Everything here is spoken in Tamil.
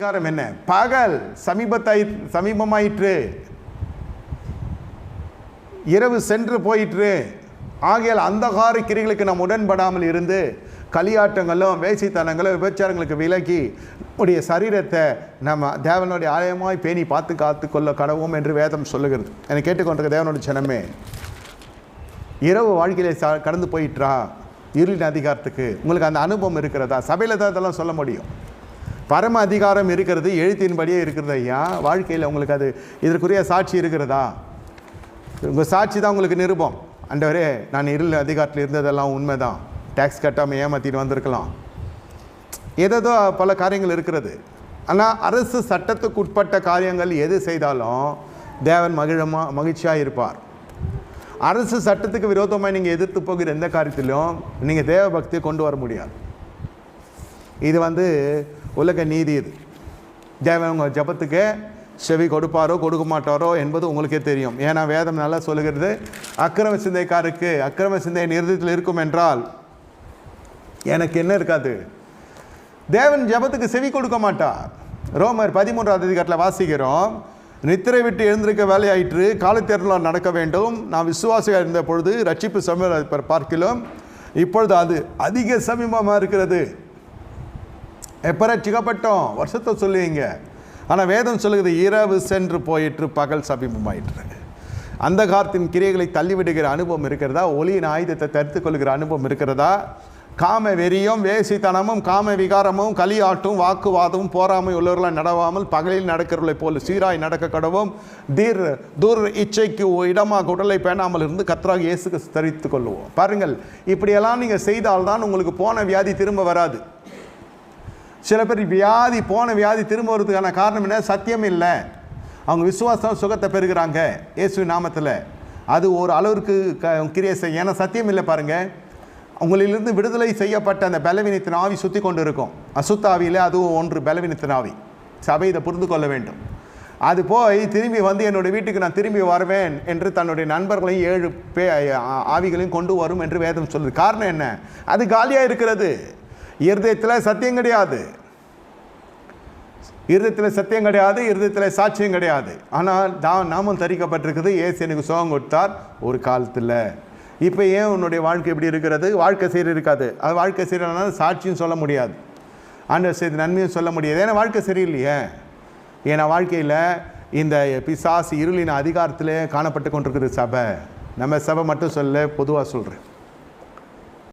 அதிகாரம் என்ன? பகல் சமீபத்தாய் சமீபமாயிற்று. இரவு சென்று போயிற்று. ஆகையால் அந்தகார கிரிகளுக்கு நாம் உடன்படாமல் இருந்து களியாட்டங்களும் வேசித்தனங்களும் விபச்சாரங்களுக்கு விலகி உடைய சரீரத்தை நம்ம தேவனுடைய ஆலயமாய் பேணி பார்த்து காத்து கொள்ள கடவும் என்று வேதம் சொல்லுகிறது. என்னை கேட்டுக்கொண்டிருக்க தேவனுடைய சனமே இரவு வாழ்க்கையில ச கடந்து போயிட்டா இருளின் அதிகாரத்துக்கு. உங்களுக்கு அந்த அனுபவம் இருக்கிறதா? சபையில் தான் இதெல்லாம் சொல்ல முடியும். பரம அதிகாரம் இருக்கிறது எழுத்தின்படியே இருக்கிறது ஐயா. வாழ்க்கையில் உங்களுக்கு அது இதற்குரிய சாட்சி இருக்கிறதா? உங்கள் சாட்சி தான் உங்களுக்கு நிருபம். அண்டவரே நான் இருள் அதிகாரத்தில் இருந்ததெல்லாம் உண்மைதான். டேக்ஸ் கட்டாமல் ஏமாற்றிட்டு வந்திருக்கலாம். ஏதேதோ பல காரியங்கள் இருக்கிறது. ஆனால் அரசு சட்டத்துக்கு உட்பட்ட காரியங்கள் எது செய்தாலும் தேவன் மகிழமா மகிழ்ச்சியாக இருப்பார். அரசு சட்டத்துக்கு விரோதமாக நீங்கள் எதிர்த்து போகிற எந்த காரியத்திலும் நீங்கள் தேவ பக்தியை கொண்டு வர முடியாது. இது வந்து உலக நீதி இது. தேவன் உங்கள் ஜபத்துக்கு செவி கொடுப்பாரோ கொடுக்க மாட்டாரோ என்பது உங்களுக்கே தெரியும். ஏன்னா வேதம் நல்லா சொல்லுகிறது அக்கிரம சிந்தைக்காருக்கு அக்கிரம சிந்தை நிறுத்தத்தில் இருக்கும் என்றால் எனக்கு என்ன இருக்காது? தேவன் ஜெபத்துக்கு செவி கொடுக்க மாட்டார். ரோமர் பதிமூன்றாவது அதிகாரத்தில் வாசிக்கிறோம் நித்திரை விட்டு எழுந்திருக்க வேலையாயிற்று காலத்தேர்தலால் நடக்க வேண்டும். நான் விசுவாசியாக இருந்த பொழுது ரட்சிப்பு சமயம் பார்க்கிலும் இப்பொழுது அது அதிக சமீபமாக இருக்கிறது. எப்போ ரட்சிக்கப்பட்டோம் வருஷத்தை சொல்லுவீங்க. ஆனால் வேதம் சொல்லுகிறது இரவு சென்று போயிற்று பகல் சமீபமாயிற்று அந்த காலத்தின் கிரியைகளை தள்ளிவிடுகிற அனுபவம் இருக்கிறதா? ஒளியின் ஆயுதத்தை தடுத்துக் கொள்கிற அனுபவம் இருக்கிறதா? காம வெறியும் வேசித்தனமும் காம விகாரமும் களியாட்டும் வாக்குவாதமும் போராமை உள்ளவர்களாக நடவாமல் பகலில் நடக்கிறவர்களைப் போல சீராய் நடக்க கடவும் தீர் தூர் இச்சைக்கு இடமாக உடலை பேணாமல் இருந்து கத்தராக இயேசுக்கு தரித்துக் கொள்வோம் பாருங்கள் இப்படியெல்லாம் நீங்கள் செய்தால்தான் உங்களுக்கு போன வியாதி திரும்ப வராது. சில பேர் வியாதி போன வியாதி திரும்ப வரதுக்கான காரணம் என்ன? சத்தியம் இல்லை. அவங்க விசுவாசம் சுகத்தை பெறுகிறாங்க. இயேசு நாமத்தில். அது ஒரு அளவிற்கு க கிரியை செய்ய ஏன்னா சத்தியம் இல்லை பாருங்கள் உங்களிலிருந்து விடுதலை செய்யப்பட்ட அந்த பலவீனத்தின் ஆவி சுற்றி கொண்டு இருக்கும் அசுத்தாவியில் அதுவும் ஒன்று பலவீனத்தின் ஆவி. சபை இதை புரிந்து கொள்ள வேண்டும். அது போய் திரும்பி வந்து என்னுடைய வீட்டுக்கு நான் திரும்பி வருவேன் என்று தன்னுடைய நண்பர்களையும் ஏழு பே ஆவிகளையும் கொண்டு வரும் என்று வேதம் சொல்லுது. காரணம் என்ன? அது காலியாக இருக்கிறது. இருதயத்தில் சத்தியம் கிடையாது. இருதயத்தில் சத்தியம் கிடையாது இருதயத்தில் சாட்சியம் கிடையாது. ஆனால் தான் நாமும் தரிக்கப்பட்டிருக்குது. ஏசு எனக்கு சுகம் கொடுத்தார் ஒரு காலத்தில். இப்போ ஏன் உன்னுடைய வாழ்க்கை எப்படி இருக்கிறது? வாழ்க்கை சீர் இருக்காது. அது வாழ்க்கை சீரனால சாட்சியும் சொல்ல முடியாது. ஆண்டவர் செய்து நன்மையும் சொல்ல முடியாது. ஏன்னா வாழ்க்கை சரியில்லையே ஏன்னா வாழ்க்கையில் இந்த பிசாசு இருளின் அதிகாரத்திலே காணப்பட்டு கொண்டிருக்கிற சபை. நம்ம சபை மட்டும் சொல்ல பொதுவாக சொல்கிறேன்